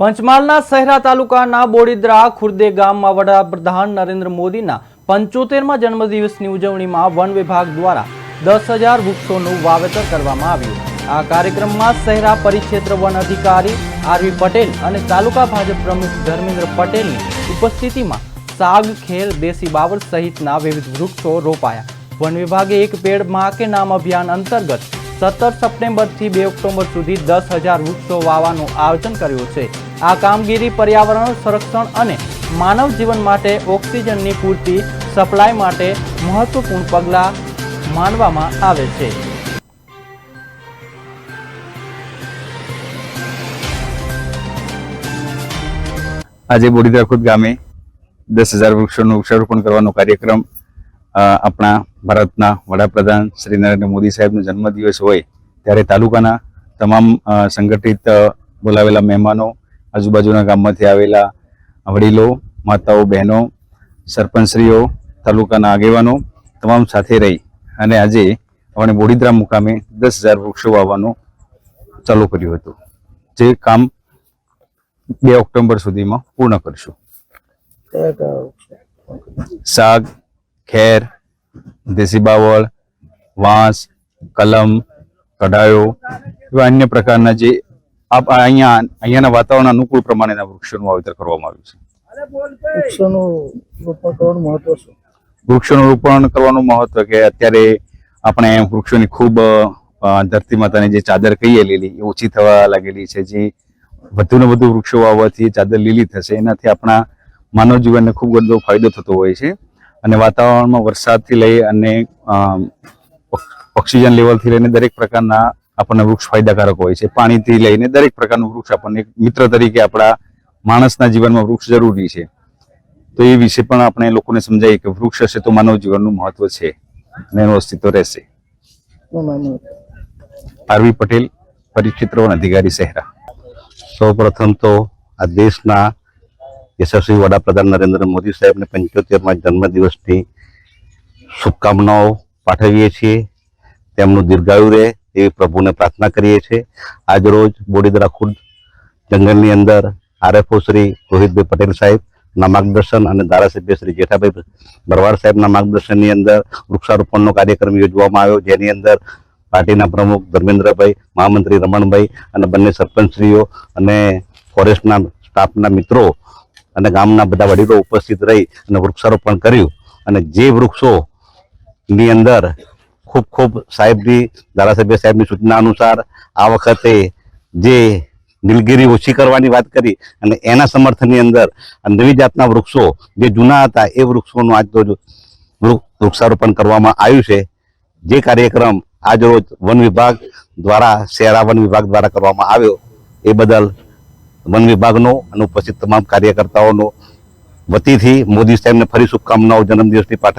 પંચમહાલના શહેરા તાલુકાના બોડીદ્રા ખુર્દે ગામમાં વડાપ્રધાન નરેન્દ્ર મોદીના પંચોતેરમાં જન્મદિવસની ઉજવણીમાં વન વિભાગ દ્વારા દસ હજાર વૃક્ષોનું વાવેતર કરવામાં આવ્યું. આ કાર્યક્રમમાં શહેરા પરિક્ષેત્ર વન અધિકારી આરવી પટેલ અને તાલુકા ભાજપ પ્રમુખ ધર્મેન્દ્ર પટેલની ઉપસ્થિતિમાં સાગ ખેર દેશી બાવળ સહિતના વિવિધ વૃક્ષો રોપાયા. વન વિભાગે એક પેડમાં કે નામ અભિયાન અંતર્ગત સત્તર સપ્ટેમ્બરથી બે ઓક્ટોબર સુધી દસ હજાર વૃક્ષો વાવવાનું આયોજન કર્યું છે. આ કામગીરી પર્યાવરણ સંરક્ષણ અને માનવ જીવન માટે ઓક્સિજનની પૂરતી સપ્લાય માટે મહત્વપૂર્ણ પગલાં માનવામાં આવે છે. આજે બોડીદરા ખુદ ગામે દસ હજાર વૃક્ષોનું વૃક્ષારોપણ કરવાનો કાર્યક્રમ આપણા ભારતના વડાપ્રધાન શ્રી નરેન્દ્ર મોદી સાહેબનો જન્મદિવસ હોય ત્યારે તાલુકાના તમામ સંગઠિત બોલાવેલા મહેમાનો આજુબાજુના ગામમાંથી આવેલા વડીલો, માતાઓ, બહેનો, સરપંચશ્રીઓ, તાલુકાના આગેવાનો તમામ સાથે રહી અને આજે આપણે બોડીદ્રા મુકામે દસ હજાર વૃક્ષો વાવવાનું ચાલુ કર્યું હતું. જે કામ બે ઓક્ટોબર સુધીમાં પૂર્ણ કરશું. શાક ખેર, દેશી બાવળ, વાંસ, કલમ, કઢાયો, એવા અન્ય પ્રકારના જે અહીંયા અહીંયાના વાતાવરણ અનુકૂળ પ્રમાણેના વૃક્ષોનું વાવેતર કરવામાં આવ્યું છે. વૃક્ષોનું રોપણ કરવાનું મહત્વ શું વૃક્ષોનું રોપણ કરવાનું મહત્વ કે અત્યારે આપણે વૃક્ષોની ખૂબ ધરતી માતાની જે ચાદર કહીએ લીલી એ ઓછી થવા લાગેલી છે. જે વધુ ને વધુ વૃક્ષો વાવવાથી ચાદર લીલી થશે. એનાથી આપણા માનવ જીવનને ખૂબ બધો ફાયદો થતો હોય છે. અને વાતાવરણમાં વરસાદથી લઈ અને ઓક્સિજન લેવલથી લઈને દરેક પ્રકારના આપણને વૃક્ષ ફાયદાકારક હોય છે. પાણીથી લઈને દરેક પ્રકારનું વૃક્ષ આપણને મિત્ર તરીકે આપણા માણસના જીવનમાં વૃક્ષ જરૂરી છે. તો એ વિશે પણ આપણે લોકોને સમજાવીએ કે વૃક્ષ હશે તો માનવ જીવનનું મહત્વ છે અને એનું અસ્તિત્વ રહેશે. શું આરવી પટેલ પરિક્ષેત્રવન અધિકારી શહેરા સૌ પ્રથમ તો આ દેશના યશસ્વી વડાપ્રધાન નરેન્દ્ર મોદી સાહેબને પંચોતેરમાં જન્મદિવસની શુભકામનાઓ પાઠવીએ છીએ. તેમનું દીર્ઘાયુ રહે. એવી પ્રભુને પ્રાર્થના કરીએ છીએ. આજ રોજ બોડીદરા ખુદ જંગલની અંદર આરએફઓ શ્રી રોહિતભાઈ પટેલ સાહેબ ના માર્ગદર્શન અને ધારાસભ્ય શ્રી જેઠાભાઈ ભરવાડ સાહેબના માર્ગદર્શનની અંદર વૃક્ષારોપણનો કાર્યક્રમ યોજવામાં આવ્યો. જેની અંદર પાર્ટીના પ્રમુખ ધર્મેન્દ્રભાઈ, મહામંત્રી રમણભાઈ અને બંને સરપંચશ્રીઓ અને ફોરેસ્ટના સ્ટાફના મિત્રો અને ગામના બધા વડીલો ઉપસ્થિત રહી અને વૃક્ષારોપણ કર્યું. અને જે વૃક્ષોની અંદર ખૂબ ખૂબ સાહેબની ધારાસભ્ય સાહેબની સૂચના અનુસાર આ વખતે જે દિલગીરી ઓછી કરવાની વાત કરી અને એના સમર્થનની અંદર નવી જાતના વૃક્ષો, જે જૂના હતા, એ વૃક્ષોનું આજ વૃક્ષારોપણ કરવામાં આવ્યું છે. જે કાર્યક્રમ આજ રોજ વન વિભાગ દ્વારા શહેરા વન વિભાગ દ્વારા કરવામાં આવ્યો. એ બદલ વન વિભાગનો અને ઉપસ્થિત તમામ કાર્યકર્તાઓનો વતીથી મોદી સાહેબને ફરી શુભકામનાઓ જન્મદિવસની પાઠવી